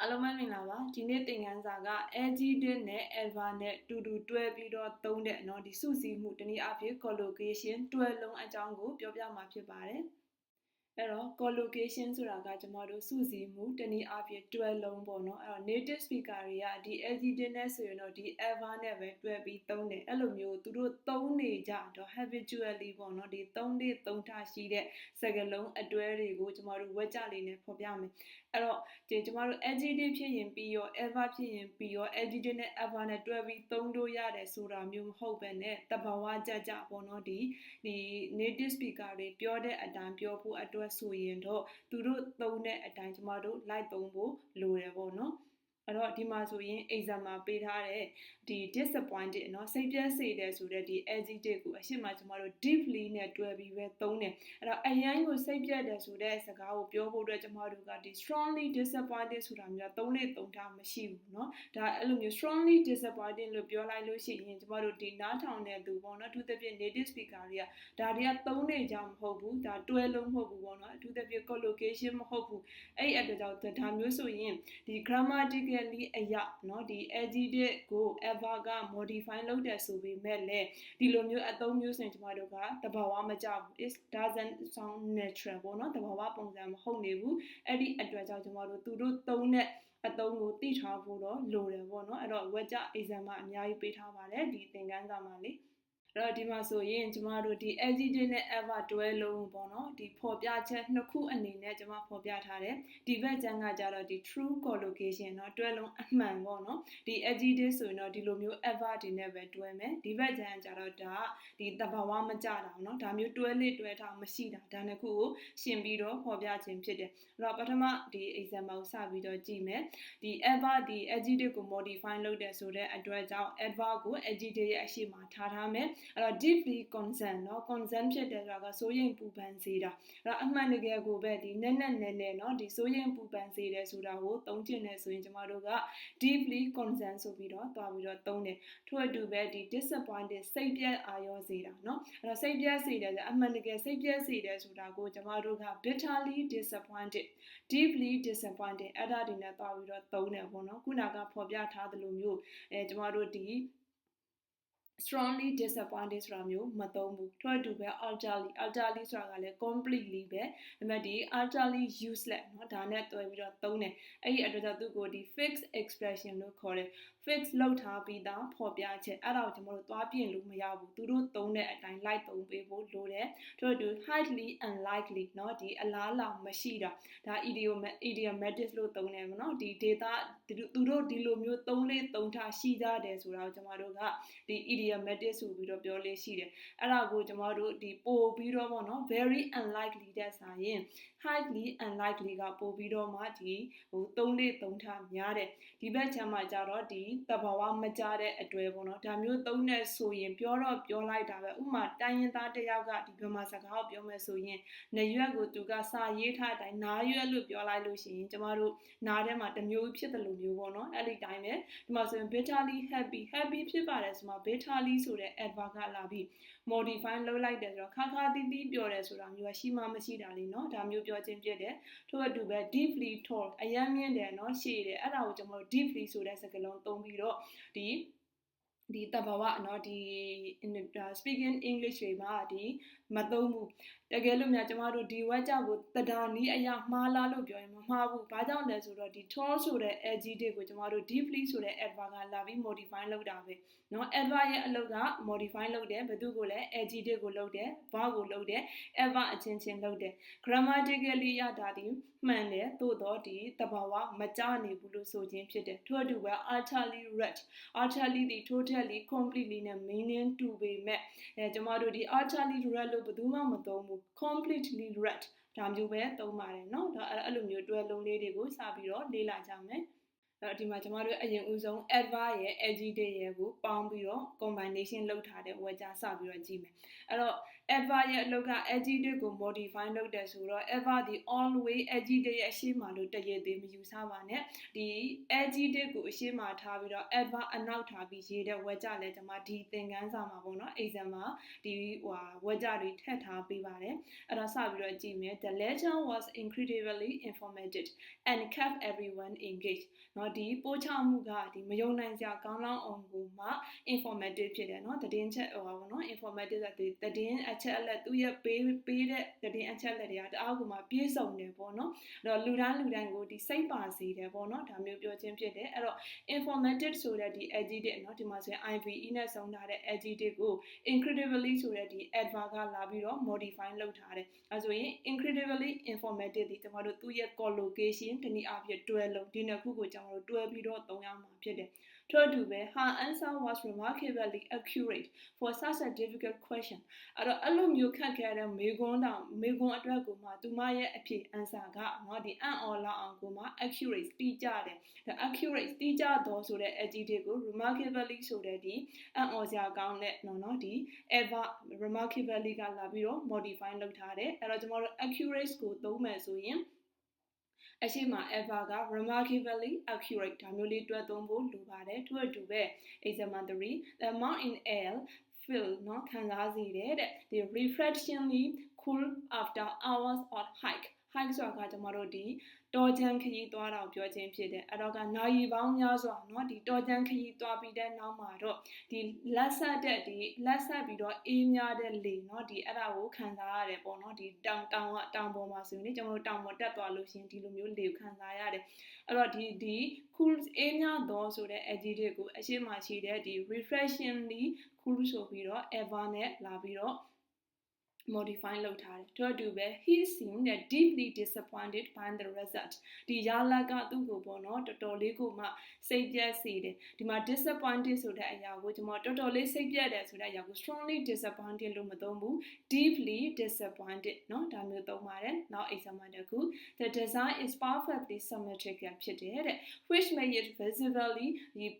အားလုံးပဲမင်္ဂလာပါဒီနေ့သင်ခန်းစာက adjective နဲ့ adverb နဲ့တူတူတွဲပြီးတော့သုံးတဲ့เนาะဒီစုစည်းမှုတနည်းအားဖြင့် collocation တွဲလုံးအကြောင်းကိုပြောပြမှာဖြစ်ပါတယ်အဲ့တော့ collocation ဆိုတာကကျမတို့စုစည်းမှုတနည်းအားဖြင့်တွဲလုံးပေါ့နော်အဲ့တော့ native speaker တွေကဒီ adjective နဲ့ဆိုရင်တော့ဒီ ever နဲ့ပဲတွဲပြီးသုံးတယ်အဲ့လိုမျိုးသူတို့သုံးနေကြတော့ habitually ပေါ့နော်ဒီသုံးလေးသုံးထားရှိတဲ့စကားလုံးအတွဲတွေကိုကျမတို့ဝက်ကြလေးနဲ့ဖော်ပြမယ် အဲ့တော့ဒီကျမတို့ adjective ဖြစ်ရင်ပြီးရော ever ဖြစ်ရင်ပြီးရော adjective နဲ့ ever နဲ့တွဲပြီးသုံးလို့ရတယ်ဆိုတာမျိုးမဟုတ်ပဲနဲ့တဘာဝကြကြပေါ့နော်ဒီဒီ native speaker တွေပြောတဲ့အတိုင်းပြောဖို့အတွက်ဆိုရင်တော့သူတို့သုံးတဲ့အတိုင်းကျမတို့လိုက်သုံးဖို့လိုတယ်ပေါ့နော် အဲ့တော့ဒီမှာဆိုရင် exam မှာပေးထားတဲ့ဒီ disappointed เนาะစိတ်ပြတ်စေတယ်ဆိုတဲ့ဒီ adjective ကိုအရှိမကျမတို့ deeply နဲ့တွဲပြီးပဲသုံးတယ်အဲ့တော့အရန်ကိုစိတ်ပြတ်တယ်ဆိုတဲ့စကားကိုပြောဖို့အတွက်ကျမတို့ကဒီ strongly disappointed ဆိုတာမျိုးသုံးလေးသုံးထားမရှိဘူးเนาะဒါအဲ့လိုမျိုး strongly disappointed လို့ပြောလိုက်လို့ရှိရင်ကျမတို့ဒီနားထောင်တဲ့သူပေါ့เนาะအထူးသဖြင့် native speaker တွေကဒါတွေကသုံးနေကြမဟုတ်ဘူးဒါတွဲလုံးမဟုတ်ဘူးပေါ့เนาะအထူးသဖြင့် collocation မဟုတ်ဘူးအဲ့ဒီအတွက်ကြောင့်ဒါမျိုးဆိုရင်ဒီ grammatically အရာเนาะဒီ adjective ကို ever က modify လုပ်တယ်ဆိုပေမဲ့လည်းဒီလိုမျိုးအသုံးမျိုးဆိုရင်ကျမတို့ကတဘာဝမကြဘူး it doesn't sound natural ပေါ့နော်တဘာဝပုံစံမဟုတ်နေဘူးအဲ့ဒီအတွက်ကြောင့်ကျမတို့သူတို့သုံးတဲ့အသုံးကိုသိထားဖို့တော့လိုတယ်ပေါ့နော်အဲ့တော့ web exam မှာအများကြီးပေးထားပါတယ်ဒီသင်ခန်းစာမှာလေ အဲ့တော့ဒီမှာဆိုရင်ကျမတို့ဒီ adjective နဲ့ ever တွဲလုံးပေါ့နော်ဒီဖော်ပြချက်နှစ်ခုအနေနဲ့ကျမဖော်ပြထားတယ်ဒီဘက်ကျမ်းကကြတော့ဒီ true collocation เนาะတွဲလုံးအမှန်ပေါ့နော်ဒီ adjective ဆိုရင်တော့ဒီလိုမျိုး ever ဒီနဲ့ပဲတွဲမယ်ဒီဘက်ကျမ်းကကြတော့ဒါဒီတဘာဝမကြတာเนาะဒါမျိုးတွဲလေးတွဲထားမရှိတာဒါနှစ်ခုကိုရှင်ပြီးတော့ဖော်ပြခြင်းဖြစ်တယ်အဲ့တော့ပထမဒီ example ကိုစပြီးတော့ကြည့်မယ်ဒီ ever ဒီ adjective ကို modify လုပ်တယ်ဆိုတဲ့အတွက်ကြောင့် adverb ကို adjective ရဲ့အရှိမထားထားမယ် အဲ့တော့ deeply concerned เนาะ concern ဖြစ်တယ်ဆိုတာကစိုးရိမ်ပူပန်စေတာအဲ့တော့အမှန်တကယ်ကိုပဲဒီနက်နက်နဲနဲเนาะဒီစိုးရိမ်ပူပန်စေတယ်ဆိုတာကိုသုံးချင်တယ်ဆိုရင်ကျမတို့က deeply concerned ဆိုပြီးတော့တွားပြီးတော့သုံးတယ်ထို့အတူပဲဒီ disappointed စိတ်ပြတ်အာရုံစေတာเนาะအဲ့တော့စိတ်ပြတ်စေတယ်ဆိုအမှန်တကယ်စိတ်ပြတ်စေတယ်ဆိုတာကိုကျမတို့က bitterly disappointed deeply disappointed အဲ့ဒါတွေနဲ့တွားပြီးတော့သုံးတယ်ပေါ့နော်ခုနကဖော်ပြထားသလိုမျိုးအဲကျမတို့ဒီ strongly disappointed ဆိုတာမျိုးမသုံးဘူးထို့အတူပဲ utterly utterly ဆိုတာကလည်း completely ပဲဒါပေမဲ့ဒီ utterly useless เนาะဒါနဲ့တွဲပြီးတော့သုံးတယ်အဲ့ဒီအတွက်ကြောင့်သူ့ကိုဒီ fixed expression လို့ခေါ်တယ် fix လောက်ထားပြီးသားဖော်ပြချက်အဲ့ဒါကိုကျွန်တော်တို့သွားပြင်လို့မရဘူးသူတို့သုံးတဲ့အတိုင်း like သုံးပေးဖို့လိုတယ်ထို့အတူ highly unlikely เนาะဒီအလားလာမရှိတာဒါ idiom idiomatic လို့သုံးတယ်မနော်ဒီ data သူတို့ဒီလိုမျိုးသုံးလေးသုံးထားရှိကြတယ်ဆိုတာကိုကျွန်တော်တို့ကဒီ idiomatic ဆိုပြီးတော့ပြောလေးရှိတယ်အဲ့ဒါကိုကျွန်တော်တို့ဒီပို့ပြီးတော့ပေါ့နော် very unlikely တဲ့ဆိုရင် highly unlikely ကပို့ပြီးတော့မှဒီဟိုသုံးလေးသုံးထားများတယ်ဒီဘက်ချမ်းမှာကြတော့ဒီ တဘာဝမကြတဲ့အတွေ့ပေါ့နော်ဒါမျိုးသုံးတဲ့ဆိုရင်ပြောတော့ပြောလိုက်တာပဲဥမာတိုင်းရင်းသားတယောက်ကဒီဗမာစကားကိုပြောမယ်ဆိုရင်နေရွက်ကိုသူကစာရေးထားတဲ့အတိုင်းနားရွက်လို့ပြောလိုက်လို့ရှိရင်ကျမတို့နားထဲမှာတမျိုးဖြစ်တယ်လို့မျိုးပေါ့နော်အဲ့ဒီတိုင်းပဲဒီမှာဆိုရင် bitterly happy happy ဖြစ်ပါတယ်ဆိုမှ bitterly ဆိုတဲ့ adverb ကလာပြီး modify လုပ်လိုက်တယ်ဆိုတော့ခါခါတီးတီးပြောတယ်ဆိုတာမျိုးကရှိမှမရှိတာလေနော်ဒါမျိုးပြောခြင်းဖြစ်တယ်ထို့အတူပဲ deeply tall အယမ်းမြင့်တယ်နော်ရှည်တယ်အဲ့ဒါကိုကျွန်တော်တို့ deeply ဆိုတဲ့စကားလုံးသုံးပြီးတော့ဒီဒီတဘာဝเนาะဒီ speaking english တွေမှာဒီ မသုံးဘူးတကယ်လို့များကျမတို့ဒီဝက်ကြောက်ကိုတဒါနီးအရာမှားလားလို့ပြောရင်မမှားဘူးဘာကြောင့်လဲဆိုတော့ဒီ tall ဆိုတဲ့ adjective ကိုကျမတို့ deeply ဆိုတဲ့ adverb ကလာပြီး modify လုပ်တာပဲเนาะ adverb ရဲ့အလုပ်က modify လုပ်တယ်ဘယ်သူကိုလဲ adjective ကိုလုပ်တယ် verb ကိုလုပ်တယ် adverb အချင်းချင်းလုပ်တယ် grammatically ရတာဒီမှန်တယ်သို့တော့ဒီတဘာဝမကြနေဘူးလို့ဆိုခြင်းဖြစ်တယ်ထို့အတူပဲ utterly right utterly ဒီ totally completely နဲ့ meaning to ပေမဲ့အဲကျမတို့ဒီ utterly right လို့ဘယ်သူမှမသုံးဘူး completely right ဒါမျိုးပဲသုံးပါတယ်เนาะဒါအဲ့လိုမျိုးတွဲလုံးလေးတွေကိုစပြီးတော့လေ့လာကြမယ်အဲ့ဒီမှာကျမတို့အရင်ဦးဆုံး adverb ရဲ့ adjective ရဲ့ကိုပေါင်းပြီးတော့ combination လုပ်ထားတဲ့ word ကြစပြီးတော့ကြည့်မယ်အဲ့တော့ ever ရဲ့အလုပ်က adjective ကို modify လုပ်တယ်ဆိုတော့ ever ဒီ always adjective ရဲ့အရှိမလို့တရေသေးမယူဆပါနဲ့ဒီ adjective ကိုအရှိမထားပြီးတော့ ever အနောက်ထားပြီးရေးတဲ့ဝက်ကြလဲကျွန်မဒီသင်ခန်းစာမှာပေါ့နော် exam မှာဒီဟိုဝက်ကြတွေထည့်ထားပေးပါတယ်အဲ့တော့စပြီးတော့ကြည့်မယ် the lecture was incredibly informative and kept everyone engaged เนาะဒီပို့ချမှုကဒီမယုံနိုင်စရာကောင်းလောင်းအောင်ကိုမှ informative ဖြစ်တယ်เนาะသတင်းချက်ဟိုပါဘောเนาะ informative ဆိုတဲ့သတင်းအ ချက်အလက်သူရဲ့ပေးပေးတဲ့သတင်းအချက်အလက်တွေကတအားကမှပြည့်စုံနေပေါ့နော်အဲ့တော့လူတိုင်းလူတိုင်းကိုဒီစိတ်ပါစေတယ်ပေါ့နော်ဒါမျိုးပြောခြင်းဖြစ်တယ်အဲ့တော့ informative ဆိုတဲ့ဒီ adjective နော်ဒီမှာဆိုရင် ive နဲ့ဆုံးထားတဲ့ adjective ကို incredibly ဆိုတဲ့ဒီ adverb ကလာပြီးတော့ modify လုပ်ထားတယ်အဲဆိုရင် incredibly informative ဒီကျွန်တော်တို့သူရဲ့ collocation တနည်းအားဖြင့်တွဲလုံးဒီနှစ်ခုကိုကျွန်တော်တို့တွဲပြီးတော့သုံးရမှာဖြစ်တယ် ထို့အတူပဲ her answer was remarkably accurate for such a difficult question အဲ့တော့အဲ့လိုမျိုးခက်ခဲတဲ့မေခွန်းတောင်မေခွန်းအတွက်ကိုမှသူမရဲ့အဖြေ answer ကနော်ဒီအံ့ဩလောက်အောင်ကိုမှ accurate တိကျတယ်ဒါ accurate တိကျတော့ဆိုတဲ့ adjective ကို remarkably ဆိုတဲ့ဒီအံ့ဩစရာကောင်းတဲ့နော်နော်ဒီ ever remarkably ကလာပြီးတော့ modify လုပ်ထားတယ်အဲ့တော့ကျွန်တော်တို့ accurate ကိုသုံးမယ်ဆိုရင် အရှိမ ever က remarkably accurate ဒါမျိုးလေးတွဲသုံးဖို့လိုပါတယ်ထို့အတူပဲ example 3 the amount in air feel เนาะခံစားစေတယ်တဲ့ဒီ refreshingly cool after hours of hike hike ဆိုတာကကျွန်တော်တို့ဒီတော်ချမ်းခရီးသွားတာကိုပြောခြင်းဖြစ်တယ်အဲ့တော့ကနိုင်ပေါင်းများစွာเนาะဒီတော်ချမ်းခရီးသွားပြီးတဲ့နောက်မှာတော့ဒီလက်ဆက်တဲ့ဒီလက်ဆက်ပြီးတော့အေးများတဲ့လေเนาะဒီအဲ့ဒါကိုခံစားရတယ်ပေါ့เนาะဒီတောင်တောင်ကတောင်ပေါ်မှာဆိုရင်ကျွန်တော်တို့တောင်ပေါ်တက်သွားလို့ရှိရင်ဒီလိုမျိုးလေကိုခံစားရတယ်အဲ့တော့ဒီဒီ cool အေးများတော့ဆိုတဲ့ adjective ကိုအရှိမရှိတဲ့ဒီ refreshingly cool ဆိုပြီးတော့ ever နဲ့လာပြီးတော့ modify လုပ်ထားတယ်တို့အတူပဲ he seemed deeply disappointed by the result ဒီရလကသူ့ကိုပေါ့နော်တော်တော်လေးကိုမှစိတ်ပြတ်စေတယ်ဒီမှာ disappointed ဆိုတဲ့အရာကိုကျွန်တော်တော်တော်လေးစိတ်ပြတ်တယ်ဆိုတဲ့အရာကို strongly disappointed လို့မသုံးဘူး deeply disappointed เนาะဒါမျိုးသုံးပါတယ်နောက် example တစ်ခု the design is perfectly symmetrical ဖြစ်တယ်တဲ့ which made it visibly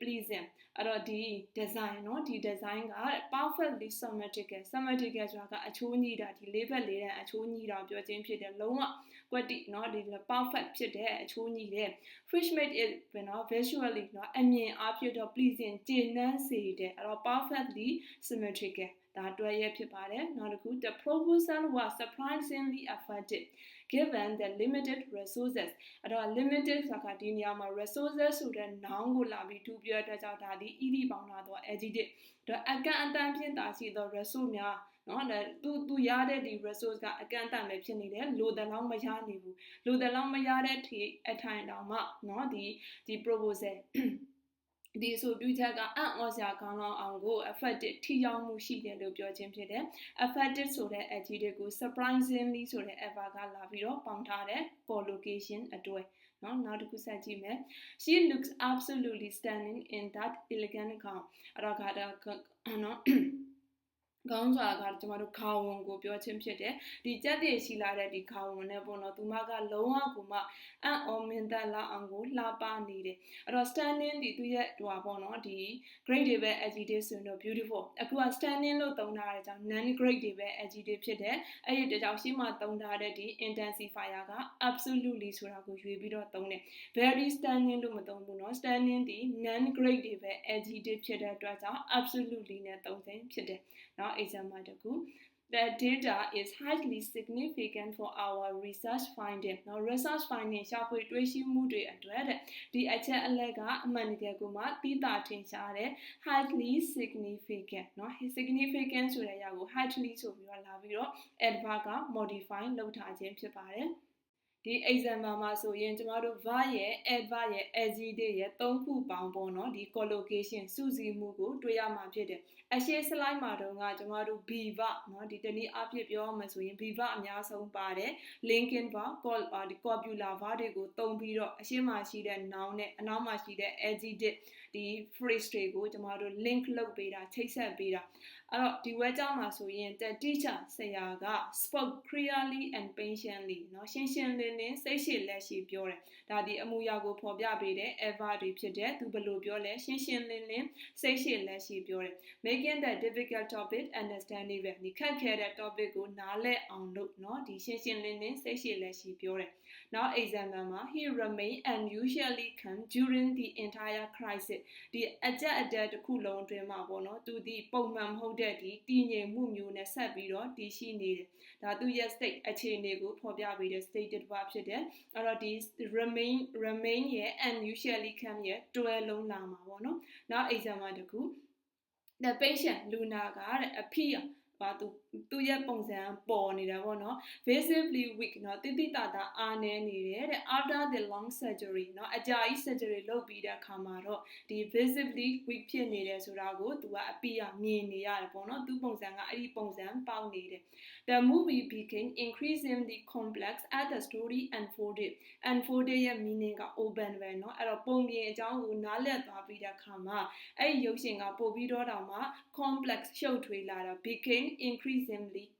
pleasing အဲ့တော့ဒီ design เนาะဒီ design က perfectly symmetrical symmetrical ဆိုတာကအချိုးညီတာဒီလေးဘက်လေးတန်းအချိုးညီတာပြောခြင်းဖြစ်တယ်လုံးဝကွက်တိเนาะဒီ perfect ဖြစ်တဲ့အချိုးညီတဲ့ which made it ဘယ်နော် visually เนาะအမြင်အားဖြင့်တော့ pleasing ကျေနပ်စေတယ်အဲ့တော့ perfectly symmetrical ဒါတွဲရဖြစ်ပါတယ်နောက်တစ်ခု the proposal was surprisingly effective given the limited resources အဲ့တော့ limited ဆိုတာဒီနေရာမှာ resources ဆိုတဲ့ noun ကိုလာပြီးထူပြောတဲ့ကြောင့်ဒါဒီ ed ပေါင်းလာတော့ adjective တော့အကန့်အတန့်ဖြင့်တာရှိသော resource များနော်ဒါသူသူရတဲ့ဒီ resource ကအကန့်အသတ်ပဲဖြစ်နေတယ်လိုတဲ့လောက်မရနေဘူးလိုတဲ့လောက်မရတဲ့ထိအထိုင်တောင်မှနော်ဒီဒီ proposal ဒီဆိုပြုချက်ကအံ့ဩစရာကောင်းလောင်းအောင်ကို effective ထိရောက်မှုရှိတယ်လို့ပြောခြင်းဖြစ်တယ် effective ဆိုတဲ့ adjective ကို surprisingly ဆိုတဲ့ adverb ကလာပြီးတော့ပေါင်းထားတဲ့ collocation အတွဲနော်နောက်တစ်ခုဆက်ကြည့်မယ် she looks absolutely stunning in that elegant gown အဲ့တော့ကနော် ခေါင်းဆိုတာကကျမတို့ခေါင်းဝင်ကိုပြောချင်းဖြစ်တယ်ဒီကြက်တွေရှိလာတဲ့ဒီခေါင်းဝင်နဲ့ပေါ့နော်သူမကလုံးဝကိုမှအန်အော်မင်သက်လောက်အောင်ကိုလှပနေတယ်အဲ့တော့ standing ဒီသူရဲ့ဟိုပါပေါ့နော်ဒီ grade တွေပဲ adjective ဆိုရင်တော့ beautiful အခုက standing လို့သုံးထားတဲ့ကြောင့် non grade တွေပဲ adjective ဖြစ်တယ်အဲ့ဒီတကြောင်ရှိမှသုံးထားတဲ့ဒီ intensifier က absolutely ဆိုတာကိုရွေးပြီးတော့သုံးတယ် very standing လို့မသုံးဘူးနော် standing ဒီ non grade တွေပဲ adjective ဖြစ်တဲ့အတွက်ကြောင့် absolutely နဲ့သုံးခြင်းဖြစ်တယ် เนาะ example တခု the data is highly significant for our research finding เนาะ research finding ရှာဖွေတွေ့ရှိမှုတွေအတွက်တဲ့ဒီအချက်အလက်ကအမှန်တကယ်ကိုမှသိတာထင်ရှားတဲ့ highly significant เนาะ significant ဆိုတဲ့အရာကို highly ဆိုပြီးတော့လာပြီးတော့ adverb က modify လုပ်ထားခြင်းဖြစ်ပါတယ် ဒီ example မှာဆိုရင်ကျမတို့ verb ရဲ့ adverb ရဲ့ adjective ရဲ့၃ခုပေါင်းပေါ့နော်ဒီ collocation စုစည်းမှုကိုတွေ့ရမှာဖြစ်တယ်အရှေ့ slide မှာတော့ကကျမတို့ be verb နော်ဒီတနည်းအားဖြင့်ပြောရမှာဆိုရင် be verb အများဆုံးပါတယ် linking verb call ဒီ corpuscular verb တွေကိုတုံးပြီးတော့အရှေ့မှာရှိတဲ့ noun နဲ့အနောက်မှာရှိတဲ့ adjective ဒီ phrase တွေကိုကျမတို့ link လုပ်ပေးတာချိတ်ဆက်ပေးတာအဲ့တော့ဒီဝဲကြောင်းမှာဆိုရင် the teacher ဆရာက spoke clearly and patiently เนาะရှင်းရှင်းလေး င်းလင်းစိတ်ရှိလက်ရှိပြောတယ်ဒါဒီအမူအရာကိုဖော်ပြပေးတဲ့ ever တွေဖြစ်တဲ့သူဘယ်လိုပြောလဲရှင်းရှင်းလင်းလင်းစိတ်ရှိလက်ရှိပြောတယ် making the difficult topic understandable ဒီခက်ခဲတဲ့ topic ကိုနားလည်အောင်လုပ်เนาะဒီရှင်းရှင်းလင်းလင်းစိတ်ရှိလက်ရှိပြောတယ် နောက် example မှာ he remain unusually calm during the entire crisis ဒီအကြက်အတက်တစ်ခုလုံးအတွင်းမှာပေါ့နော်သူဒီပုံမှန်မဟုတ်တဲ့ဒီတည်ငြိမ်မှုမျိုးနဲ့ဆက်ပြီးတော့တည်ရှိနေတယ်ဒါသူရဲ့ state အခြေအနေကိုဖော်ပြပေးတဲ့ stated verb ဖြစ်တယ်အဲ့တော့ဒီ remain remain ရဲ့ unusually calm ရဲ့တွဲလုံးလာမှာပေါ့နော်နောက် example တစ်ခု the patient Luna ကတဲ့အဖိပါသူသူ့ရဲ့ပုံစံပေါ်နေတာပေါ့နော် visibly weak เนาะတိတိတတာအားနေနေတယ်တဲ့ after the long surgery เนาะအကြာကြီး surgery လုပ်ပြီးတဲ့အခါမှာတော့ဒီ visibly weak ဖြစ်နေတယ်ဆိုတာကိုသူကအပိယမြင်နေရတယ်ပေါ့နော်သူ့ပုံစံကအဲ့ဒီပုံစံပေါက်နေတယ် the movie became increasingly complex as the story unfolded unfolded ရဲ့ meaning က open ပဲเนาะအဲ့တော့ပုံပြင်အကြောင်းကိုနားလည်သွားပြီးတဲ့အခါမှာအဲ့ဒီရုပ်ရှင်ကပို့ပြီးတော့တောင်မှ complex ရှုပ်ထွေးလာတာ became increasingly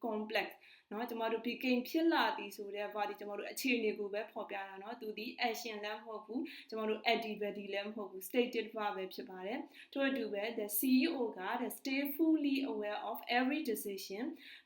complex เนาะကျမတို့ became ဖြစ်လာသည်ဆိုတဲ့ verb ဒီကျမတို့အခြေအနေကိုပဲဖော်ပြတာเนาะသူဒီ action လည်းမဟုတ်ဘူးကျမတို့ activity လည်းမဟုတ်ဘူး stated verb ပဲဖြစ်ပါတယ်ထို့အတူပဲ the CEO က the stay fully aware of every decision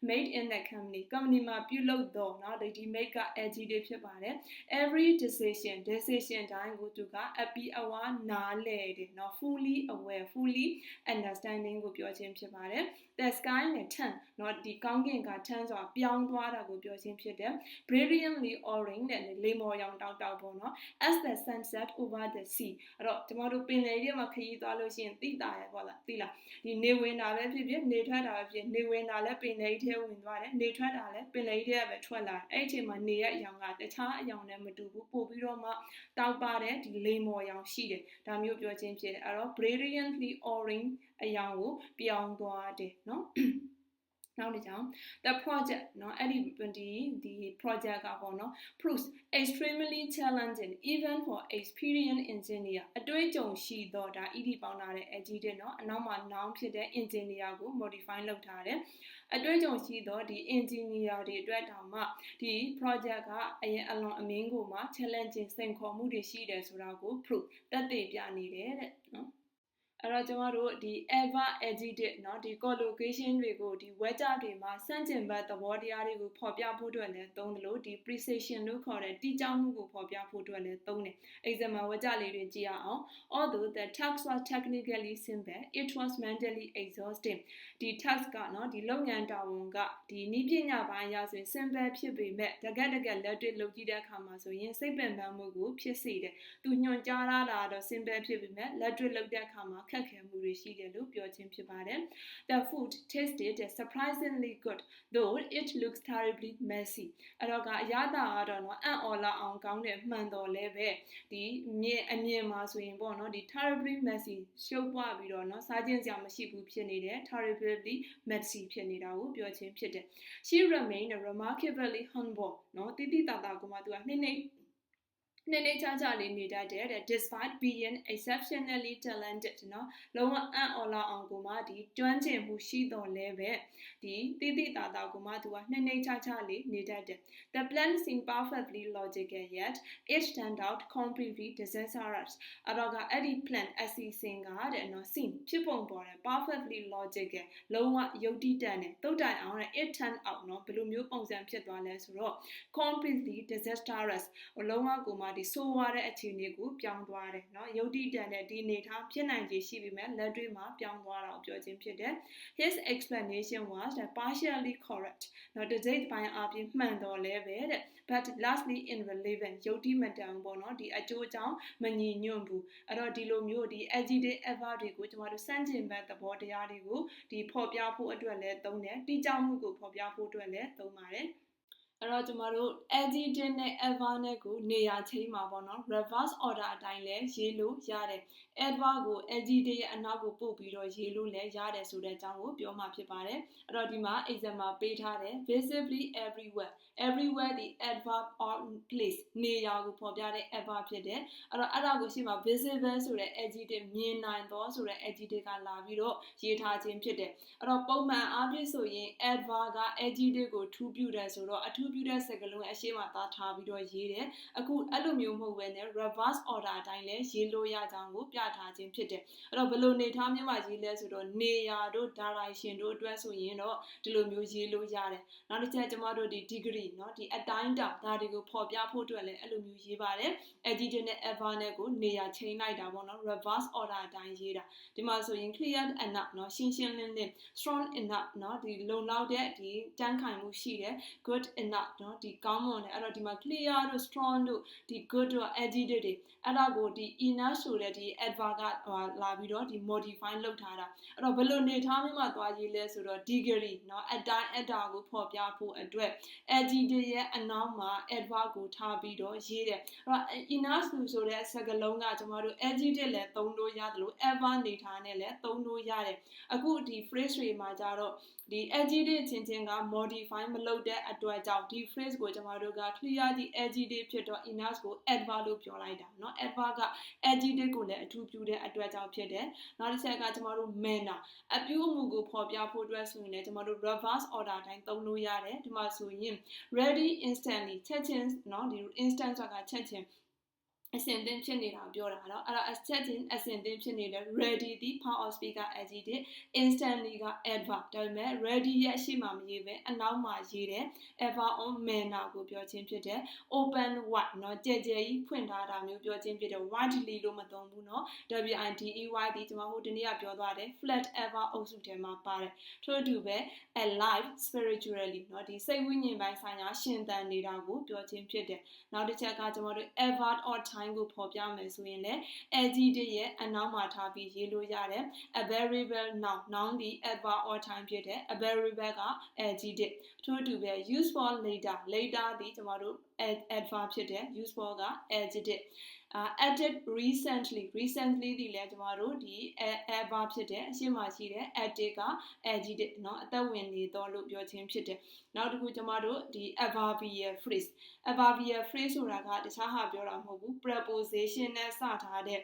made in the company company မှာပြုလုပ်တော့เนาะဒီ make က adjective ဖြစ်ပါတယ် every decision decision တိုင်းကိုသူကအပီအဝါနားလဲတယ်เนาะ fully aware fully understanding ကိုပြောခြင်းဖြစ်ပါတယ် the sky နဲ့ turn เนาะဒီကောင်းကင်က turn ဆိုတာပြော ပြောင်းသွားတာကိုပြောခြင်းဖြစ်တယ် brilliantly orange နဲ့လေမော်ရောင်တောက်တောက်ပေါ့နော် as the sunset over the sea အဲ့တော့ကျမတို့ပင်လယ်ရဲ့မှာခရီးသွားလို့ရှိရင်သိတာရပေါ့လားသိလားဒီနေဝင်တာပဲဖြစ်ဖြစ်နေထွက်တာပဲဖြစ်နေဝင်တာလည်းပင်လယ်ကြီးထဲဝင်သွားတယ်နေထွက်တာလည်းပင်လယ်ကြီးထဲပဲထွက်လာတယ်အဲ့ဒီအချိန်မှာနေရဲ့အယောင်ကတခြားအယောင်နဲ့မတူဘူးပို့ပြီးတော့မှတောက်ပါတယ်ဒီလေမော်ရောင်ရှိတယ်ဒါမျိုးပြောခြင်းဖြစ်တယ်အဲ့တော့ brilliantly orange အယောင်ကိုပြောင်းသွားတယ်နော် နောက်တစ်ကြောင် the project เนาะအဲ့ဒီဒီဒီ project ကပေါ့နော် proves extremely challenging even for experienced engineer အတွေ့အကြုံရှိတော့ဒါ ed ပေါင်းထားတဲ့ adjective เนาะအနောက်မှာ noun ဖြစ်တဲ့ engineer ကို modify လုပ်ထားတယ်အတွေ့အကြုံရှိတော့ဒီ engineer တွေအတွက်တောင်မှဒီ project ကအရင်အလွန်အမင်းကိုမှ challenging စိန်ခေါ်မှုတွေရှိတယ်ဆိုတာကို prove သက်သေပြနေတယ်တဲ့เนาะ အဲ့တော့ကျမတို့ဒီ ever edited เนาะဒီ collocation တွေကိုဒီ website တွေမှာစန့်ကျင်ဘက်သဘောတရားတွေကိုဖော်ပြဖို့အတွက်လည်းသုံးတယ်လို့ဒီ precision လို့ခေါ်တဲ့တိကျမှုကိုဖော်ပြဖို့အတွက်လည်းသုံးတယ် example website လေးတွေကြည့်ရအောင် although the task was technically simple it was mentally exhausting ဒီ task ကเนาะဒီလုပ်ငန်းတာဝန်ကဒီနည်းပညာပိုင်းအရဆိုရင် simple ဖြစ်ပေမဲ့တကက်တကက်လက်တွေ့လုပ်ကြည့်တဲ့အခါမှာဆိုရင်စိတ်ပင်ပန်းမှုကိုဖြစ်စေတယ်သူညွှန်ကြားလာတာတော့ simple ဖြစ်ပေမဲ့လက်တွေ့လုပ်တဲ့အခါမှာ ခက်ခဲမှုတွေရှိတယ်လို့ပြောခြင်းဖြစ်ပါတယ် The food tasted surprisingly good though it looks terribly messy အဲ့တော့ကအရသာကတော့နော်အံ့ဩလာအောင်ကောင်းတဲ့မှန်တော်လဲပဲဒီမြင်အမြင်မှာဆိုရင်ပေါ့နော်ဒီ terribly messy ရှုပ်ပွားပြီးတော့နော်စားခြင်းစရာမရှိဘူးဖြစ်နေတယ် terribly messy ဖြစ်နေတာကိုပြောခြင်းဖြစ်တယ် She remained remarkably humble နော်တိတိတတ်တာကမှသူကနှိမ့်နှိမ့် နေနေချာချာလေးနေတတ်တယ်တဲ့ despite being exceptionally talented เนาะလုံးဝအံ့ဩလာအောင်ကိုမှဒီကျွမ်းကျင်မှုရှိတော်လဲပဲဒီတိတိတာတာကိုမှသူကနှိမ့်နှိမ့်ချာချာလေးနေတတ်တယ် the plan seemed perfectly logical yet it turned out completely disastrous အဲ့တော့ကအဲ့ဒီ plan အစီအစဉ်ကတဲ့เนาะ seem ဖြစ်ပုံပေါ်တယ် perfectly logical လုံးဝယုတ်တိတန်တယ်တုတ်တိုင်အောင်တဲ့ it turned out เนาะဘယ်လိုမျိုးပုံစံဖြစ်သွားလဲဆိုတော့ completely disastrous လုံးဝကိုမှ ဒီဆိုးွားတဲ့အခြေအနေကိုပြောင်းသွားတယ်เนาะယုတ်တိတန်တဲ့ဒီအနေထားဖြစ်နိုင်ခြေရှိပေမဲ့လက်တွေ့မှာပြောင်းသွားတာကိုပြောခြင်းဖြစ်တယ် his explanation was that partially correct เนาะတစိတ်ပိုင်းအပြင်မှန်တော်လဲပဲတဲ့ but lastly irrelevant ယုတ်တိမတန်ပေါ့เนาะဒီအကျိုးအကြောင်းမညီညွတ်ဘူးအဲ့တော့ဒီလိုမျိုးဒီ adjective adverb တွေကိုကျမတို့စန့်ကျင်ဘက်သဘောတရားတွေကိုဒီဖော်ပြဖို့အတွက်လည်းသုံးတယ်တိကျမှုကိုဖော်ပြဖို့အတွက်လည်းသုံးပါတယ် အဲ့တော့ကျမတို့ adjective နဲ့ adverb နဲ့ကိုနေရာချိန်မှာပေါ့နော် reverse order အတိုင်းလဲရေးလို့ရတယ် adverb ကို adjective ရဲ့အနောက်ကိုပို့ပြီးတော့ရေးလို့လည်းရတယ်ဆိုတဲ့အကြောင်းကိုပြောမှာဖြစ်ပါတယ်အဲ့တော့ဒီမှာ example ပေးထားတယ် visibly everywhere everywhere the adverb or place နေရာကိုဖော်ပြတဲ့ adverb ဖြစ်တယ်အဲ့တော့အဲ့ဒါကိုရှင်းမှာ visible ဆိုတဲ့ adjective မြင်နိုင်သောဆိုတဲ့ adjective ကလာပြီးတော့ရေးထားခြင်းဖြစ်တယ်အဲ့တော့ပုံမှန်အားဖြင့်ဆိုရင် adverb က adjective ကိုထူးပြတယ်ဆိုတော့အထူးပြုတဲ့စကားလုံးအရှိမသားထားပြီးတော့ရေးတယ်အခုအဲ့လိုမျိုးမဟုတ်ဘဲနဲ့ reverse order အတိုင်းလည်းရေးလို့ရကြောင်းကိုပြထားခြင်းဖြစ်တယ်အဲ့တော့ဘယ်လိုနေထားမျိုးမှာရေးလဲဆိုတော့နေရာတို့ direction တို့အတွက်ဆိုရင်တော့ဒီလိုမျိုးရေးလို့ရတယ်နောက်တစ်ချက်ကျမတို့ဒီ degree เนาะဒီအတိုင်းတာဒါတွေကိုဖော်ပြဖို့အတွက်လည်းအဲ့လိုမျိုးရေးပါတယ် edited နဲ့ ever နဲ့ကိုနေရာချိန်လိုက်တာပေါ့နော် reverse order အတိုင်းရေးတာဒီမှာဆိုရင် clear enough เนาะရှင်းရှင်းလင်းလင်း strong enough เนาะဒီလုံလောက်တဲ့ဒီတန်းခိုင်မှုရှိတယ် good enough တာနော်ဒီကောင်းမွန်တယ်အဲ့တော့ဒီမှာ clear တို့ strong တို့ဒီ good တို့ adjective တွေအဲ့ဒါကိုဒီ enough ဆိုတဲ့ဒီ adverb ကလာပြီးတော့ဒီ modify လုပ်ထားတာအဲ့တော့ဘယ်လိုနေထားမျိုးမှသွားရေးလဲဆိုတော့ degree နော်အတိုင်းအတာကိုဖော်ပြဖို့အတွက် adjective ရဲ့အနောက်မှာ adverb ကိုထားပြီးတော့ရေးတယ်အဲ့တော့ enough ဆိုတဲ့စကားလုံးကကျွန်တော်တို့ adjective လည်းသုံးလို့ရတယ်လို့ adverb နေထားနဲ့လည်းသုံးလို့ရတယ်အခုဒီ phrase တွေမှာကြတော့ ဒီ adjective ချင်းချင်းက modify မလုပ်တဲ့အတွက်ကြောင့်ဒီ phrase ကိုကျွန်တော်တို့က clear ဒီ adjective ဖြစ်တော့ enough ကို adverb လို့ပြောလိုက်တာเนาะ adverb က adjective ကိုလည်းအထူးပြုတဲ့အတွက်ကြောင့်ဖြစ်တယ်နောက်တစ်ချက်ကကျွန်တော်တို့ manner အပြုအမူကိုဖော်ပြဖို့အတွက်ဆိုရင်လည်းကျွန်တော်တို့ reverse order တိုင်းသုံးလို့ရတယ်ဒီမှာဆိုရင် ready instantly ချက်ချင်းเนาะဒီ instant ဆိုတာချက်ချင်း အစင်တင်ဖြစ်နေတာပြောတာเนาะအဲ့တော့ accepting အစင်တင်ဖြစ်နေတဲ့ ready ဒီ power of speaker adjective instantly က adverb ဒါပေမဲ့ ready ရဲ့အရှိမမရေးပဲအနောက်မှာရေးတယ် ever on manner ကိုပြောခြင်းဖြစ်တယ် open wide เนาะကြဲကြဲကြီးဖွင့်ထားတာမျိုးပြောခြင်းဖြစ်တယ် widely လို့မသုံးဘူးเนาะ w i d e y ဒီကျွန်မဟိုတနေ့ကပြောသွားတယ် flat ever အုပ်စုထဲမှာပါတယ်ထို့အတူပဲ alive spiritually เนาะဒီစိတ်ဝိညာဉ်ပိုင်းဆိုင်ရာရှင်သန်နေတာကိုပြောခြင်းဖြစ်တယ်နောက်တစ်ချက်ကကျွန်တော်တို့ ever or time time ကိုဖော်ပြမယ်ဆိုရင်လည်း adjective ရဲ့အနောက်မှာထားပြီးရေးလို့ရတယ် a variable noun noun ဒီ adverb or time ဖြစ်တယ် a variable က adjective ထို့အတူပဲ use for later later ဒီကျွန်တော်တို့ adverb ဖြစ်တယ် use for က adjective uh, added recently recently ဒီလဲကျမတို့ဒီ adverb ဖြစ်တယ်အရှင်းမှာရှိတဲ့ added က adjective เนาะအသက်ဝင်နေတော့လို့ပြောခြင်းဖြစ်တယ်နောက်တစ်ခုကျမတို့ဒီ adverbial phrase adverbial phrase ဆိုတာကတခြားဟာပြောတာမဟုတ်ဘူး preposition နဲ့စထားတဲ့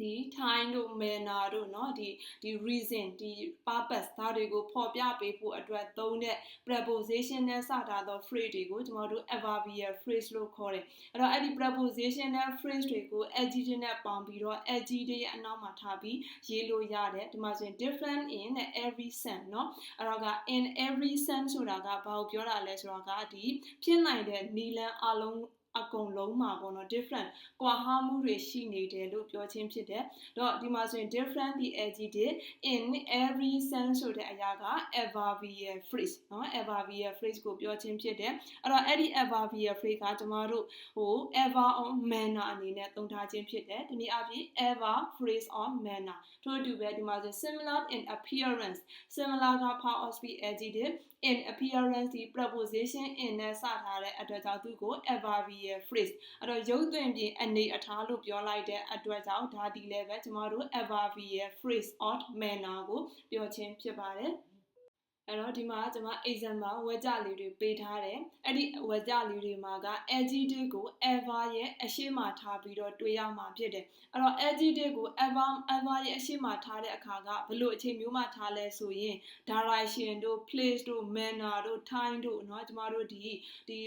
ဒီ time တို့ manner တို့เนาะဒီဒီ reason ဒီ purpose ဒါတွေကိုဖော်ပြပေးဖို့အတွက်သုံးတဲ့ preposition နဲ့စထားသော phrase တွေကိုကျွန်တော်တို့ adverbial phrase လို့ခေါ်တယ်အဲ့တော့အဲ့ဒီ preposition နဲ့ phrase တွေကို adjective နဲ့ပေါင်းပြီးတော့ adjective ရဲ့အနောက်မှာထားပြီးရေးလို့ရတယ်ဒီမှာဆိုရင် different in every sense เนาะအဲ့တော့က in every sense ဆိုတာကဘာကိုပြောတာလဲဆိုတော့ကဒီဖြစ်နိုင်တဲ့နီလန်းအလုံး အကုန်လုံးမှာပေါ့နော် different ကွာဟာမှုတွေရှိနေတယ်လို့ပြောချင်းဖြစ်တယ်။တော့ဒီမှာဆိုရင် different the adjective in every sense ဆိုတဲ့အရာက adverbial phrase နော် adverbial phrase ကိုပြောချင်းဖြစ်တယ်။အဲ့တော့အဲ့ဒီ adverbial phrase ကကျမတို့ဟို ever on manner အနေနဲ့သုံးထားခြင်းဖြစ်တယ်။ဒီနည်းအားဖြင့် ever phrase on manner ထို့အတူပဲဒီမှာဆို similar in appearance similar က power of speech adjective in appearance ဒီ preposition in နဲ့စထားတဲ့အတွက်ကြောင့်သူကို adverbial phrase အဲ့တော့ရုပ်သွင်းပြင်အနေအထားလို့ပြောလိုက်တဲ့အတွက်ကြောင့်ဒါဒီလည်းပဲကျမတို့ adverbial phrase or manner ကိုပြောခြင်းဖြစ်ပါတယ် အဲ့တော့ဒီမှာကျွန်မ example ဝေကြလေးတွေပေးထားတယ်အဲ့ဒီဝေကြလေးတွေမှာက adjective ကို ever ရဲ့အရှိမထားပြီးတော့တွေးရမှာဖြစ်တယ်အဲ့တော့ adjective ကို ever ever ရဲ့အရှိမထားတဲ့အခါကဘလို့အခြေမျိုးမှထားလဲဆိုရင် direction တို့ place တို့ manner တို့ time တို့เนาะကျွန်မတို့ဒီဒီ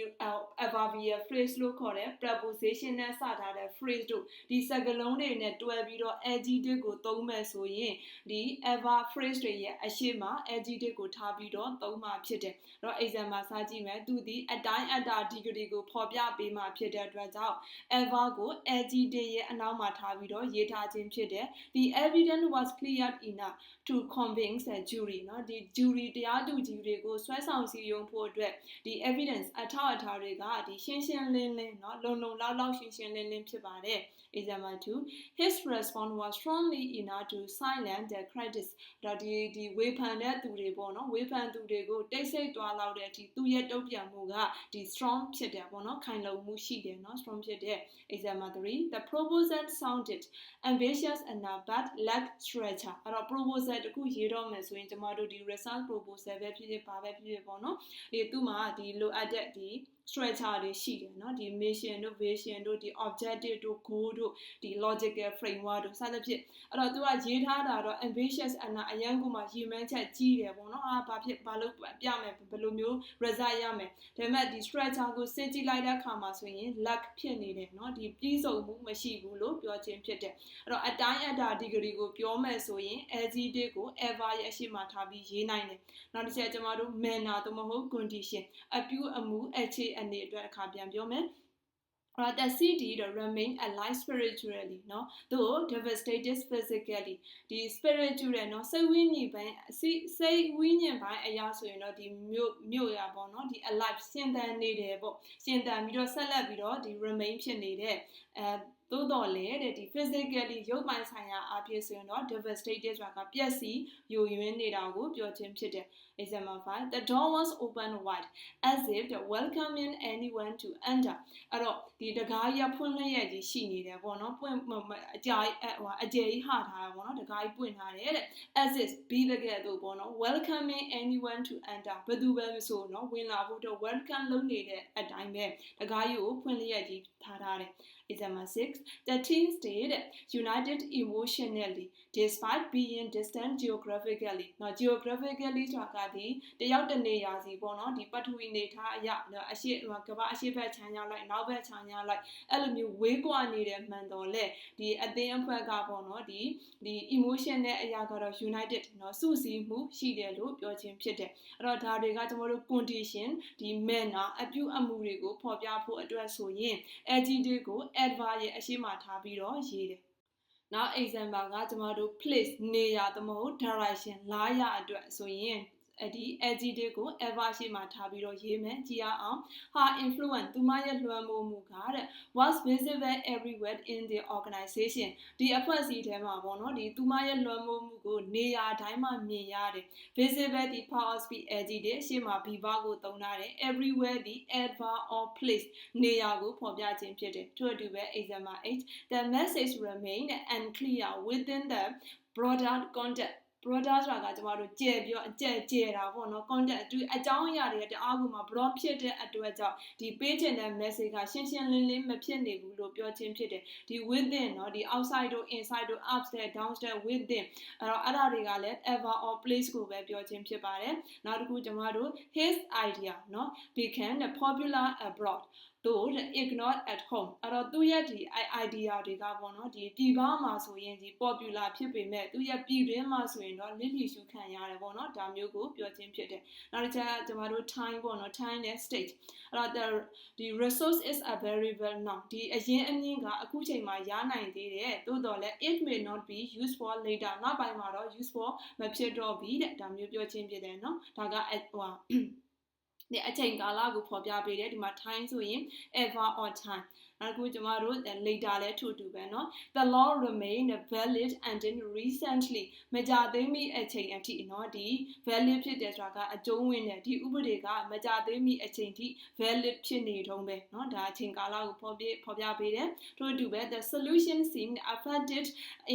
adverbial phrase လို့ခေါ်တဲ့ preposition နဲ့စထားတဲ့ phrase တို့ဒီစကားလုံးတွေနဲ့တွဲပြီးတော့ adjective ကိုသုံးမယ်ဆိုရင်ဒီ ever phrase တွေရဲ့အရှိမ adjective ကိုထား ထားပြီးတော့သုံးမှာဖြစ်တယ်အဲ့တော့ exam မှာစကြည့်မယ်သူဒီအတိုင်းအတာ degree ကိုဖော်ပြပေးမှာဖြစ်တဲ့အတွက်ကြောင့် ever ကို adjective ရဲ့အနောက်မှာထားပြီးတော့ရေးထားခြင်းဖြစ်တယ် the evidence was clear enough to convince the jury เนาะဒီ jury တရားသူကြီးတွေကိုဆွဲဆောင်စည်းရုံးဖို့အတွက်ဒီ evidence အထောက်အထားတွေကဒီရှင်းရှင်းလင်းလင်းเนาะလုံလုံလောက်လောက်ရှင်းရှင်းလင်းလင်းဖြစ်ပါတယ် example 2 his response was strongly enough to silence the critics ဒါဒီဒီဝေဖန်တဲ့သူတွေပေါ့နော်ဝေ ေဖန်သူတွေကိုတိတ်ဆိတ်သွားလောက်တဲ့အထိသူရဲ့တုံ့ပြန်မှုကဒီ strong ဖြစ်တယ်ပေါ့နော်ခိုင်လုံမှုရှိတယ်နော် strong ဖြစ်တဲ့ example 3 the proposal sounded ambitious enough but lacked structure အဲ့တော့ proposal တခုရေးတော့မယ်ဆိုရင်ကျမတို့ဒီ research proposal ပဲဖြစ်ဖြစ်ပါပဲဖြစ်ဖြစ်ပေါ့နော်ဒီသူ့မှာဒီလိုအပ်တဲ့ဒီ structure တွေရှိတယ်เนาะဒီ mission တို့ vision တို့ဒီ objective တို့ goal တို့ဒီ logical framework တို့စသဖြင့်အဲ့တော့သူကရေးထားတာတော့ ambitious အနာအရန်ကူမှာရည်မှန်းချက်ကြီးတယ်ပေါ့နော်အာဘာဖြစ်ဘာလို့ပြမယ်ဘယ်လိုမျိုး result ရမယ်ဒါပေမဲ့ဒီ structure ကိုစစ်ကြည့်လိုက်တဲ့အခါမှာဆိုရင် lack ဖြစ်နေတယ်เนาะဒီပြီးဆုံးမှုမရှိဘူးလို့ပြောခြင်းဖြစ်တယ်အဲ့တော့အတိုင်းအတာ degree ကိုပြောမယ်ဆိုရင် LGD ကို ever ရဲ့အရှိမထားပြီးရေးနိုင်တယ်နောက်တစ်ချက်ကျမတို့ manner သို့မဟုတ် condition အပြုအမူအခြေ အနေအတွက်အခါပြန်ပြောမယ် but the CD to remain alive spiritually เนาะသို့ devastated physically ဒီ spiritual เนาะစိတ်ဝိညာဉ်ပိုင်းစိစိတ်ဝိညာဉ်ပိုင်းအရာဆိုရင်တော့ဒီမြို့မြို့ရပေါ့เนาะဒီ alive ရှင်သန်နေတယ်ပေါ့ရှင်သန်ပြီးတော့ဆက်လက်ပြီးတော့ဒီ remain ဖြစ်နေတဲ့အဲ သို့တော်လည်းတဲ့ဒီ physically ရုပ်ပိုင်းဆိုင်ရာအဖြစ်ဆိုရင်တော့ devastated ဆိုတာကပျက်စီးယိုယွင်းနေတာကိုပြောခြင်းဖြစ်တယ် example 5 the door was open wide as if the welcoming anyone to enter အဲ့တော့ဒီတကားကြီးဖွင့်လျက်ကြီးရှိနေတယ်ပေါ့နော်ပွင့်အကြာကြီးဟိုအကျယ်ကြီးဟာထားတယ်ပေါ့နော်တကားကြီးပွင့်ထားတယ်တဲ့ as is be the get တို့ပေါ့နော် welcoming anyone to enter ဘယ်သူပဲမဆိုနော်ဝင်လာဖို့တော့ welcome လုပ်နေတဲ့အတိုင်းပဲတကားကြီးကိုဖွင့်လျက်ကြီးထားထားတယ် Example 6 The team stayed united emotionally despite being distant geographically နော် geographically ဆိုတာကဒီတယောက်တနေရာစီပေါ့နော်ဒီပထဝီနေထားအရာအရှိကဘာအရှိဘက်ခြမ်းရောက်လိုက်နောက်ဘက်ခြမ်းရောက်လိုက်အဲ့လိုမျိုးဝေးကွာနေတဲ့မှန်တော်လဲဒီအသင်းအဖွဲ့ကပေါ့နော်ဒီဒီ emotion နဲ့အရာကတော့ united နော်စုစည်းမှုရှိတယ်လို့ပြောခြင်းဖြစ်တယ်အဲ့တော့ဒါတွေကကျွန်တော်တို့ condition ဒီ manner အပြုအမူတွေကိုဖော်ပြဖို့အတွက်ဆိုရင် adjective ကို adverb ရဲ့အရှိမထားပြီးတော့ရေးတယ်နောက် example ကကျွန်တော်တို့ place နေရာသမဟုတ် direction လာရအတွက်ဆိုရင်အဲ့ဒီ adjective ကို ever ရှိမှထားပြီးတော့ရေးမယ်ကြည့်ရအောင် her influence သူမရဲ့လွှမ်းမိုးမှုကတဲ့ was visible everywhere in the organization ဒီအဖွဲ့အစည်းထဲမှာပေါ့နော်ဒီသူမရဲ့လွှမ်းမိုးမှုကိုနေရာတိုင်းမှာမြင်ရတယ် visible ဒီ power of speech adjective ရှေ့မှာ be verb ကိုသုံးထားတယ် everywhere ဒီ adverb or place နေရာကိုဖော်ပြခြင်းဖြစ်တယ်ထို့အတူပဲ example 8 the message remained unclear within the broader context broader ဆိုတာကကျမတို့ကျယ်ပြောအကျယ်ကျယ်တာပေါ့နော် content အတူအကြောင်းအရာတွေတအားကိုမှ broad ဖြစ်တဲ့အတွက်ကြောင့်ဒီ page တဲ့ message ကရှင်းရှင်းလင်းလင်းမဖြစ်နေဘူးလို့ပြောခြင်းဖြစ်တယ်ဒီ within เนาะဒီ outside တို့ inside တို့ upstairs downstairs within အဲ့တော့အဲ့ဒါတွေကလည်း ever or place ကိုပဲပြောခြင်းဖြစ်ပါတယ်နောက်တစ်ခုကျမတို့ his idea เนาะ became popular abroad တို့ ignore at home အဲ့တော့သူ့ရဲ့ဒီ idea တွေကပေါ့နော်ဒီပြည်ပမှာဆိုရင်ဒီ popular ဖြစ်ပေမဲ့သူ့ရဲ့ပြည်တွင်းမှာဆိုရင်တော့လစ်လျရှုခံရတယ်ပေါ့နော်ဒါမျိုးကိုပြောခြင်းဖြစ်တယ်နောက်တစ်ချက်ကကျွန်တော်တို့ time ပေါ့နော် time နဲ့ state အဲ့တော့ the resource is available now ဒီအရင်အမြင့်ကအခုချိန်မှာရနိုင်သေးတယ်သို့တော်လည်း it may not be useful later နောက်ပိုင်းမှာတော့ useful မဖြစ်တော့ဘူးတဲ့ဒါမျိုးပြောခြင်းဖြစ်တယ်နော်ဒါကဟိုဒီ အချိန်ကာလကိုဖော်ပြပေးတယ်ဒီမှာ time ဆိုရင် ever or time နောက်တစ်ခုကျမတို့ later လဲထူတူပဲเนาะ the law remain valid until recently မကြသေးမီအချိန်အထိเนาะဒီ valid ဖြစ်တယ်ဆိုတာကအကျုံးဝင်တယ်ဒီဥပဒေကမကြသေးမီအချိန်ထိ valid ဖြစ်နေတုံးပဲเนาะဒါအချိန်ကာလကိုဖော်ပြဖော်ပြပေးတယ်ထို့အတူပဲ the solution seemed effective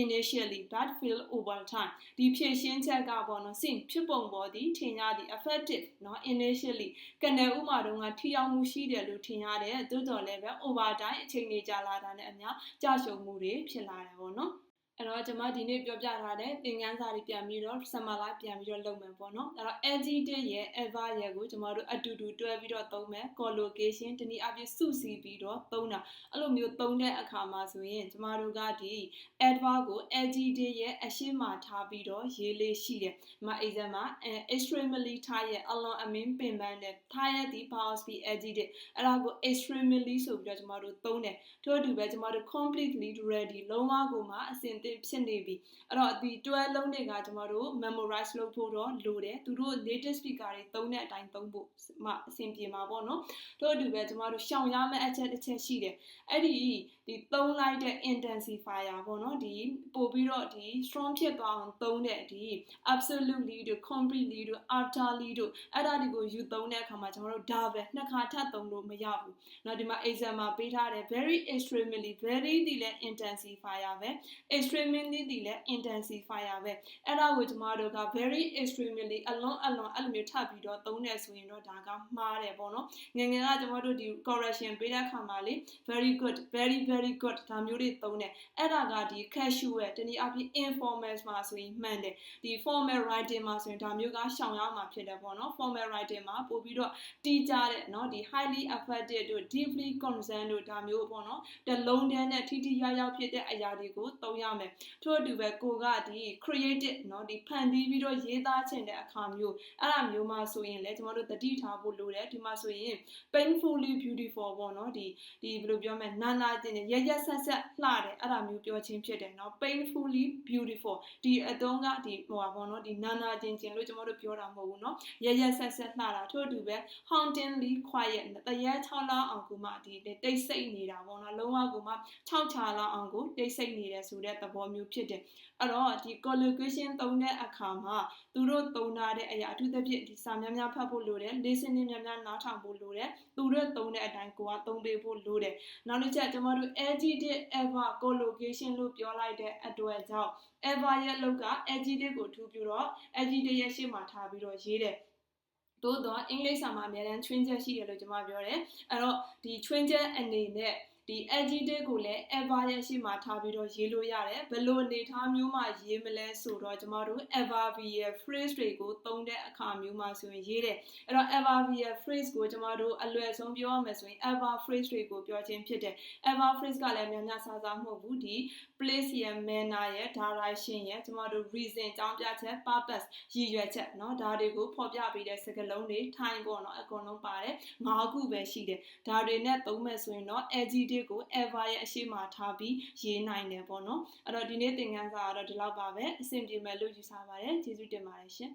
initially but fail over time ဒီဖြည့်ရှင်းချက်ကပေါ့နော် seem ဖြစ်ပုံပေါ်သည်ထင်ရသည် effective เนาะ initially ကနေဥမာတုန်းကထိရောက်မှုရှိတယ်လို့ထင်ရတယ်သို့တော်လည်းပဲ over time အချိန်ကြီးကြာလာတာနဲ့အမျှကြာရှုံမှုတွေဖြစ်လာတယ်ပေါ့နော် အဲ့တော့ကျွန်မဒီနေ့ပြောပြထားတဲ့သင်ခန်းစာတွေပြန်ပြီးတော့ summer live ပြန်ပြီးတော့လုပ်မယ်ပေါ့နော်အဲ့တော့ adjective ရဲ့ ever ရဲ့ကိုကျွန်တော်တို့အတူတူတွဲပြီးတော့သုံးမယ် collocation တနည်းအားဖြင့်စုစည်းပြီးတော့သုံးတာအဲ့လိုမျိုးသုံးတဲ့အခါမှာဆိုရင်ကျွန်တော်တို့ကဒီ adverb ကို adjective ရဲ့အရှင်းမှာထားပြီးတော့ရေးလေးရှိတယ်ဒီမှာ exam မှာ extremely ထားရဲ့အလွန်အမင်းပင်ပန်းတဲ့ထားရဲ့ဒီ power speed adjective အဲ့ဒါကို extremely ဆိုပြီးတော့ကျွန်တော်တို့သုံးတယ်ထို့အတူပဲကျွန်တော်တို့ completely ready လုံးဝကိုမှအဆင်သင့်ဖြစ်နေပြီအဲ့တော့ဒီ12လုံးတွေကကျွန်တော်တို့ memorize လုပ်ဖို့တော့လိုတယ်သူတို့ native speaker တွေသုံးတဲ့အတိုင်းသုံးဖို့မှအဆင်ပြေမှာပေါ့နော်တို့အတူပဲကျွန်တော်တို့ရှောင်ရမယ့်အချက်တစ်ချက်ရှိတယ်အဲ့ဒီဒီသုံးလိုက်တဲ့ intensifier ပေါ့နော်ဒီပို့ပြီးတော့ဒီ strong ဖြစ်သွားအောင်သုံးတဲ့ဒီ absolutely တို့ completely တို့ utterly တို့အဲ့ဒါတွေကိုယူသုံးတဲ့အခါမှာကျွန်တော်တို့ဒါပဲနှစ်ခါထပ်သုံးလို့မရဘူးเนาะဒီမှာ exam မှာပေးထားတယ် very extremely very ဒီလဲ intensifier ပဲ extreme extremely ဒီလည်း intensifier ပဲအဲ့ဒါကိုကျမတို့က very extremely အလွန်အလွန်အဲ့လိုမျိုးထပ်ပြီးတော့သုံးတယ်ဆိုရင်တော့ဒါကမှားတယ်ပေါ့နော်ငယ်ငယ်ကကျမတို့ဒီ correction ပေးတဲ့အခါမှာလေ very good very very good ဒါမျိုးတွေသုံးတယ်အဲ့ဒါကဒီ casual တနည်းအားဖြင့် informal မှာဆိုရင်မှန်တယ်ဒီ formal writing မှာဆိုရင်ဒါမျိုးကရှောင်ရမှာဖြစ်တယ်ပေါ့နော် formal writing မှာပို့ပြီးတော့တီးကြတဲ့เนาะဒီ highly affected တို့ deeply concerned တို့ဒါမျိုးပေါ့နော်တလုံးတန်းနဲ့ထိထိရောက်ရောက်ဖြစ်တဲ့အရာတွေကိုသုံးရမယ် ထို့အတူပဲကိုကဒီ creative เนาะဒီဖန်တီးပြီးတော့ရေးသားခြင်းတဲ့အခါမျိုးအဲ့ဒါမျိုးမှာဆိုရင်လည်းကျွန်တော်တို့တတိထားဖို့လိုတယ်ဒီမှာဆိုရင် painfully beautiful ပေါ့နော်ဒီဒီဘယ်လိုပြောမလဲနာနာကျင်ရရက်ဆက်ဆက်လှတယ်အဲ့ဒါမျိုးပြောချင်းဖြစ်တယ်เนาะ painfully beautiful ဒီအတုံးကဒီဟိုပါပေါ့နော်ဒီနာနာကျင်ကျင်လို့ကျွန်တော်တို့ပြောတာမဟုတ်ဘူးเนาะရရက်ဆက်ဆက်လှတာထို့အတူပဲ hauntingly quiet တရက်6လောက်အောင်ကိုမှဒီတိတ်ဆိတ်နေတာပေါ့နော်လုံးဝကိုမှ6ချာလောက်အောင်ကိုတိတ်ဆိတ်နေတယ်ဆိုတဲ့သ ဘောမျိုးဖြစ်တယ်အဲ့တော့ဒီ collocation သုံးတဲ့အခါမှာသူတို့သုံးထားတဲ့အရာအထူးသဖြင့်ဒီစာများများဖတ်ဖို့လိုတယ် listening များများနားထောင်ဖို့လိုတယ်သူတို့သုံးတဲ့အတိုင်းကိုကသုံးပေးဖို့လိုတယ်နောက်တစ်ချက်ကျွန်တော်တို့ adjective ever collocation လို့ပြောလိုက်တဲ့အတွက်ကြောင့် ever ရဲ့လောက်က adjective ကိုထူပြီးတော့ adjective ရဲ့ရှေ့မှာထားပြီးတော့ရေးတယ်သို့တော့အင်္ဂလိပ်စာမှာအများတန်း twin ချက်ရှိတယ်လို့ကျွန်မပြောတယ်အဲ့တော့ဒီ twin ချက်အနေနဲ့ ဒီ adjective ကိုလည်း ever ရဲ့ရှေ့မှာထားပြီးတော့ရေးလို့ရတယ်ဘယ်လိုအနေထားမျိုးမှာရေးမလဲဆိုတော့ကျမတို့ ever be ရဲ့ phrase တွေကိုသုံးတဲ့အခါမျိုးမှာဆိုရင်ရေးတယ်အဲ့တော့ ever be ရဲ့ phrase ကိုကျမတို့အလွယ်ဆုံးပြောရမယ်ဆိုရင် ever phrase တွေကိုပြောခြင်းဖြစ်တယ် ever phrase ကလည်းများများစားစားမဟုတ်ဘူးဒီ place ရဲ့ manner ရဲ့ direction ရဲ့ကျမတို့ reason အကြောင်းပြချက် purpose ရည်ရွယ်ချက်เนาะဒါတွေကိုဖော်ပြပေးတဲ့စကားလုံးတွေ time ပေါ့เนาะအကုန်လုံးပါတယ်၅ခုပဲရှိတယ်ဒါတွေနဲ့သုံးမယ်ဆိုရင်တော့ adjective ကို ever ရဲ့အရှိမထားပြီးရေးနိုင်တယ်ပေါ့နော်အဲ့တော့ဒီနေ့သင်ခန်းစာကတော့ဒီလောက်ပါပဲအဆင်ပြေမယ်လို့ယူဆပါတယ်ကျေးဇူးတင်ပါတယ်ရှင်